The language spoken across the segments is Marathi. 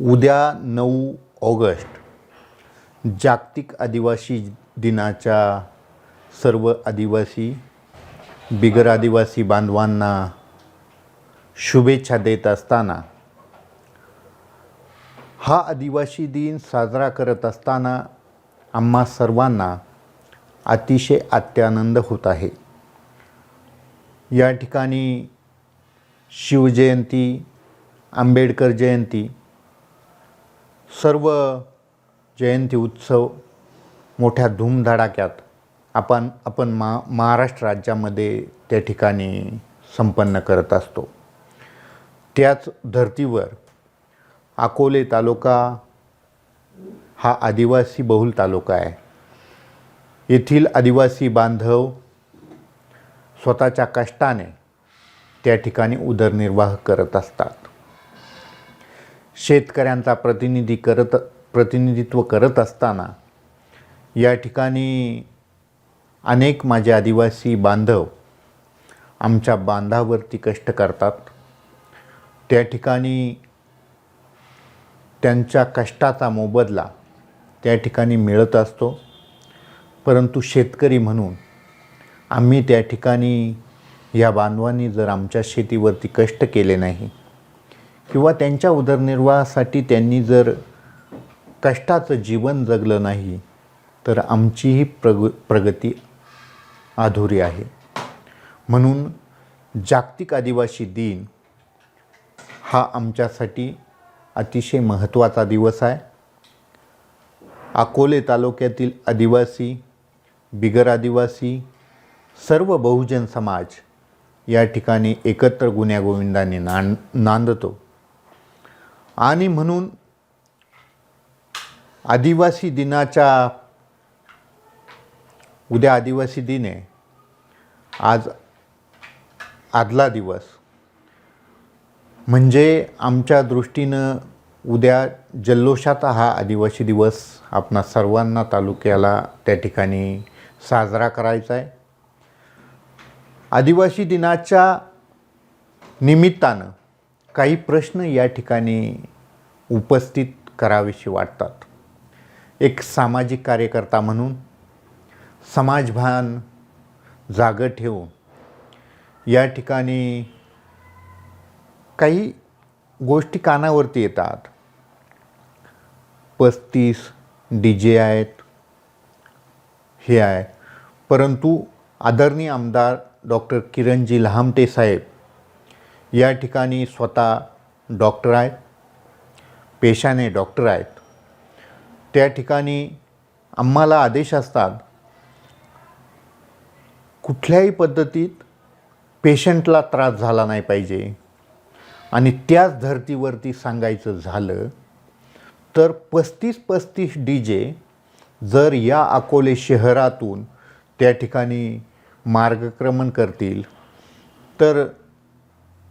उद्या नऊ ऑगस्ट जागतिक आदिवासी दिनाच्या सर्व आदिवासी बिगर आदिवासी बांधवांना शुभेच्छा देत असताना हा आदिवासी दिन साजरा करत असताना आम्हा सर्वांना अतिशय अत्यानंद होत आहे. या ठिकाणी शिवजयंती आंबेडकर जयंती सर्व जयंती उत्सव मोठ्या धूमधडाक्यात आपण आपण मा महाराष्ट्र राज्यामध्ये त्या ठिकाणी संपन्न करत असतो. त्याच धर्तीवर अकोले तालुका हा आदिवासी बहुल तालुका आहे. येथील आदिवासी बांधव स्वतःच्या कष्टाने त्या ठिकाणी उदरनिर्वाह करत असतात. शेतकऱ्यांचा प्रतिनिधी करत प्रतिनिधित्व करत असताना या ठिकाणी अनेक माझे आदिवासी बांधव आमच्या बांधावरती कष्ट करतात. त्या ठिकाणी त्यांच्या कष्टाचा मोबदला त्या ठिकाणी मिळत असतो. परंतु शेतकरी म्हणून आम्ही त्या ठिकाणी या बांधवांनी जर आमच्या शेतीवरती कष्ट केले नाही किंवा त्यांच्या उदरनिर्वाहासाठी त्यांनी जर कष्टाचं जीवन जगलं नाही तर आमचीही प्रग प्रगती अधुरी आहे. म्हणून जागतिक आदिवासी दिन हा आमच्यासाठी अतिशय महत्त्वाचा दिवस आहे. अकोले तालुक्यातील आदिवासी बिगर आदिवासी सर्व बहुजन समाज या ठिकाणी एकत्र गुण्यागोविंदाने नांद नांदतो. आणि म्हणून आदिवासी दिनाच्या उद्या आदिवासी दिन आहे. आज आदला दिवस. म्हणजे आमच्या दृष्टीनं उद्या जल्लोषात हा आदिवासी दिवस आपणा सर्वांना तालुक्याला त्या ठिकाणी साजरा करायचा आहे. आदिवासी दिनाच्या निमित्तानं काही प्रश्न या ठिकाणी उपस्थित करावेशी वाटतात. एक सामाजिक कार्यकर्ता म्हणून समाजभान जागं ठेवून या ठिकाणी काही गोष्टी कानावरती येतात. पस्तीस डी जे आहेत हे आहे. परंतु आदरणीय आमदार डॉक्टर किरणजी लहामटे साहेब या ठिकाणी स्वतः डॉक्टर आहेत पेशाने डॉक्टर आहेत. त्या ठिकाणी आम्हाला आदेश असतात कुठल्याही पद्धतीत पेशंटला त्रास झाला नाही पाहिजे. आणि त्याच धर्तीवरती सांगायचं झालं तर पस्तीस पस्तीस डी जे जर या अकोले शहरातून त्या ठिकाणी मार्गक्रमण करतील तर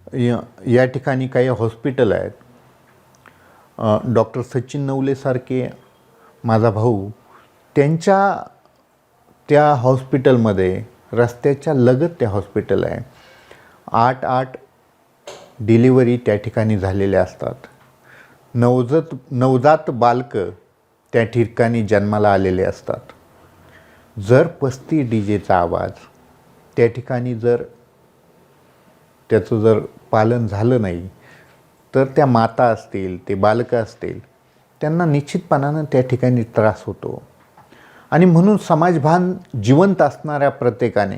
या या ठिकाणी काही हॉस्पिटल आहेत. डॉक्टर सचिन नवलेसारखे माझा भाऊ त्यांच्या त्या हॉस्पिटलमध्ये रस्त्याच्या लगत त्या हॉस्पिटल आहे. आठ आठ डिलिव्हरी त्या ठिकाणी झालेल्या असतात. नवजात नवजात बालकं त्या ठिकाणी जन्माला आलेले असतात. जर पस्ती डी जेचा आवाज त्या ठिकाणी जर त्याचं जर पालन झालं नाही तर त्या माता असतील ते बालकं असतील त्यांना निश्चितपणानं त्या ठिकाणी त्रास होतो. आणि म्हणून समाजभान जिवंत असणाऱ्या प्रत्येकाने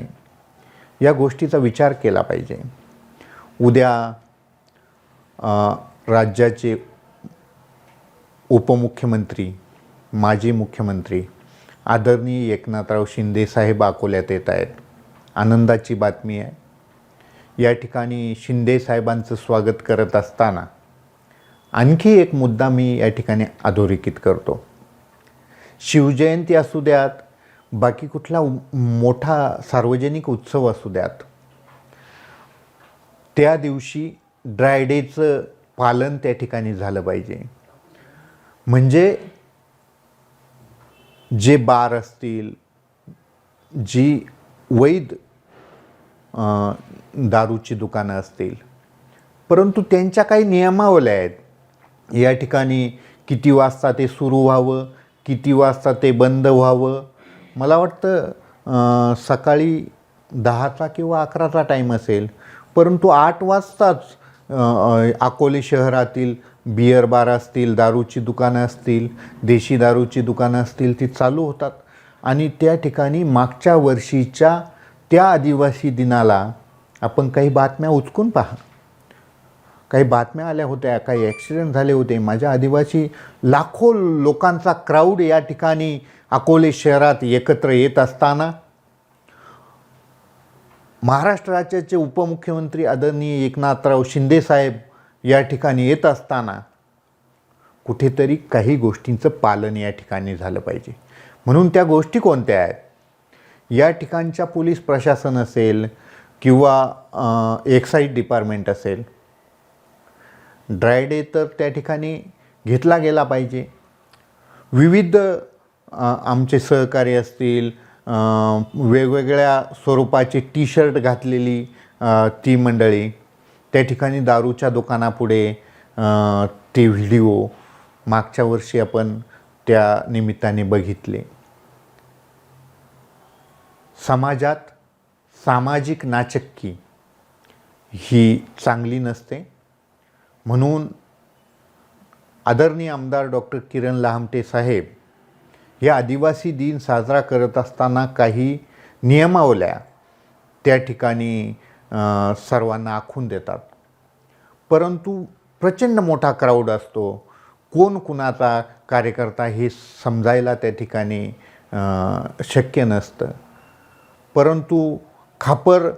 या गोष्टीचा विचार केला पाहिजे. उद्या राज्याचे उपमुख्यमंत्री माजी मुख्यमंत्री आदरणीय एकनाथराव शिंदेसाहेब अकोल्यात येत आहेत. आनंदाची बातमी आहे. या ठिकाणी शिंदे साहेबांचं स्वागत करत असताना आणखी एक मुद्दा मी या ठिकाणी अधोरेखित करतो. शिवजयंती असू द्यात बाकी कुठला मोठा सार्वजनिक उत्सव असू द्यात त्या दिवशी ड्रायडेचं पालन त्या ठिकाणी झालं पाहिजे. म्हणजे जे बार असतील जी वैध दारूची दुकानं असतील. परंतु त्यांच्या काही नियमावल्या आहेत. या ठिकाणी किती वाजता ते सुरू व्हावं किती वाजता ते बंद व्हावं? मला वाटतं सकाळी दहाचा किंवा अकराचा टाईम असेल. परंतु आठ वाजताच अकोले शहरातील बियर बार असतील दारूची दुकानं असतील देशी दारूची दुकानं असतील ती चालू होतात. आणि त्या ठिकाणी मागच्या वर्षीच्या त्या आदिवासी दिनाला आपण काही बातम्या उचकून पहा. काही बातम्या आल्या होत्या काही ॲक्सिडेंट झाले होते. माझ्या आदिवासी लाखो लोकांचा क्राऊड या ठिकाणी अकोले शहरात एकत्र येत असताना महाराष्ट्र राज्याचे उपमुख्यमंत्री आदरणीय एकनाथराव शिंदेसाहेब या ठिकाणी येत असताना कुठेतरी काही गोष्टींचं पालन या ठिकाणी झालं पाहिजे. म्हणून त्या गोष्टी कोणत्या आहेत? या ठिकाणच्या पोलीस प्रशासन असेल किंवा एक्साईज डिपार्टमेंट असेल ड्राय डे तर त्या ठिकाणी घेतला गेला पाहिजे. विविध आमचे सहकारी असतील वेगवेगळ्या स्वरूपाची टी शर्ट घातलेली ती मंडळी त्या ठिकाणी दारूच्या दुकानापुढे ते व्हिडिओ मागच्या वर्षी आपण त्या निमित्ताने बघितले. समाजात सामाजिक नाचक्की ही चांगली नसते. म्हणून आदरणीय आमदार डॉक्टर किरण लहामटे साहेब हे आदिवासी दिन साजरा करत असताना काही नियमावल्या त्या ठिकाणी सर्वांना आखून देतात. परंतु प्रचंड मोठा क्राऊड असतो. कोण कुणाचा कार्यकर्ता हे समजायला त्या ठिकाणी शक्य नसतं. परंतु खापर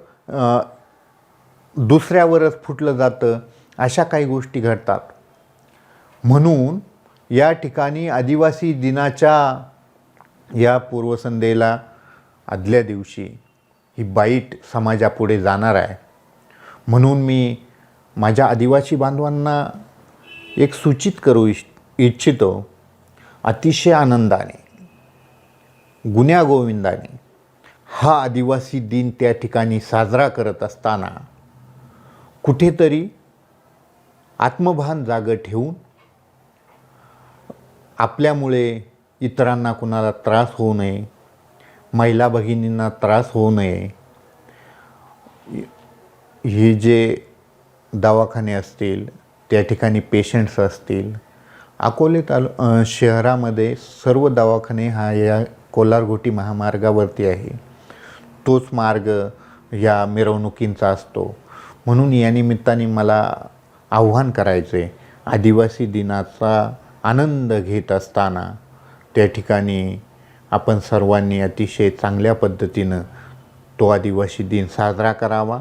दुसऱ्यावरच फुटलं जातं अशा काही गोष्टी घडतात. म्हणून या ठिकाणी आदिवासी दिनाच्या या पूर्वसंध्येला आदल्या दिवशी ही बाईट समाजापुढे जाणार आहे. म्हणून मी माझ्या आदिवासी बांधवांना एक सूचित करू इच इच्छितो अतिशय आनंदाने गुण्यागोविंदाने हा आदिवासी दिन त्या ठिकाणी साजरा करत असताना कुठेतरी आत्मभान जागं ठेवून आपल्यामुळे इतरांना कुणाला त्रास होऊ नये महिला भगिनींना त्रास होऊ नये हे जे दवाखाने असतील त्या ठिकाणी पेशंट्स असतील अकोले तालु शहरामध्ये सर्व दवाखाने हा या कोलारघोटी महामार्गावरती आहे. तोच मार्ग या मिरवणुकींचा असतो. म्हणून या निमित्ताने मला आव्हान करायचे आदिवासी दिनाचा आनंद घेत असताना त्या ठिकाणी आपण सर्वांनी अतिशय चांगल्या पद्धतीनं तो आदिवासी दिन साजरा करावा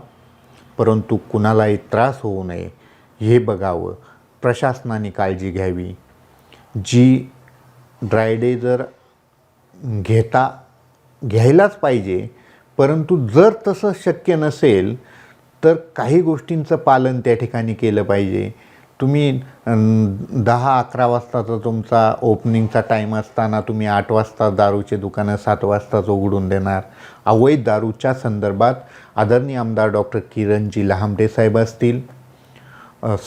परंतु कुणालाही त्रास होऊ नये हे बघावं प्रशासनाने काळजी घ्यावी. जी ड्राय डे जर घेता घ्यायलाच पाहिजे परंतु जर तसं शक्य नसेल तर काही गोष्टींचं पालन त्या ठिकाणी केलं पाहिजे. तुम्ही दहा अकरा वाजताचा तुमचा ओपनिंगचा टाईम असताना तुम्ही आठ वाजता दारूचे दुकानं सात वाजताच उघडून देणार. अवैध दारूच्या संदर्भात आदरणीय आमदार डॉक्टर किरणजी लहामटे साहेब असतील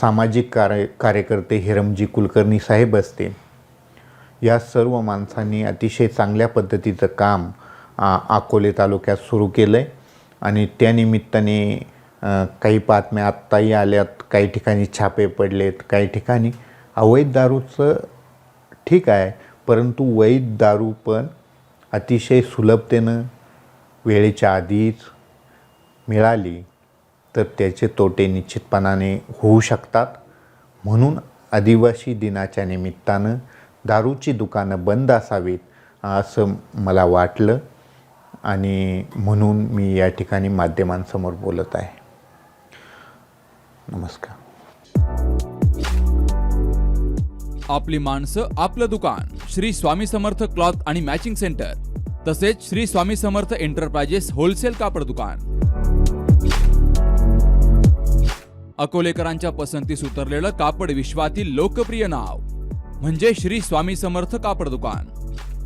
सामाजिक कार्य कार्यकर्ते हिरमजी कुलकर्णी साहेब असतील. या सर्व माणसांनी अतिशय चांगल्या पद्धतीचं काम अकोले तालुक्यात सुरू केलं आहे आणि त्यानिमित्ताने काही बातम्या आत्ताही आल्यात. काही ठिकाणी छापे पडलेत काही ठिकाणी. अवैध दारूचं ठीक आहे परंतु वैध दारू पण अतिशय सुलभतेनं वेळेच्या आधीच मिळाली तर त्याचे तोटे निश्चितपणाने होऊ शकतात. म्हणून आदिवासी दिनाच्या निमित्तानं दारूची दुकानं बंद असावीत असं मला वाटलं. आणि म्हणून मी या ठिकाणी माध्यमांसमोर बोलत आहे. नमस्कार. आपली माणसं आपलं दुकान श्री स्वामी समर्थ क्लॉथ आणि मॅचिंग सेंटर तसेच श्री स्वामी समर्थ एंटरप्राइजेस होलसेल कापड दुकान. अकोलेकरांच्या पसंतीस उतरलेलं कापड विश्वातील लोकप्रिय नाव म्हणजे श्री स्वामी समर्थ कापड दुकान.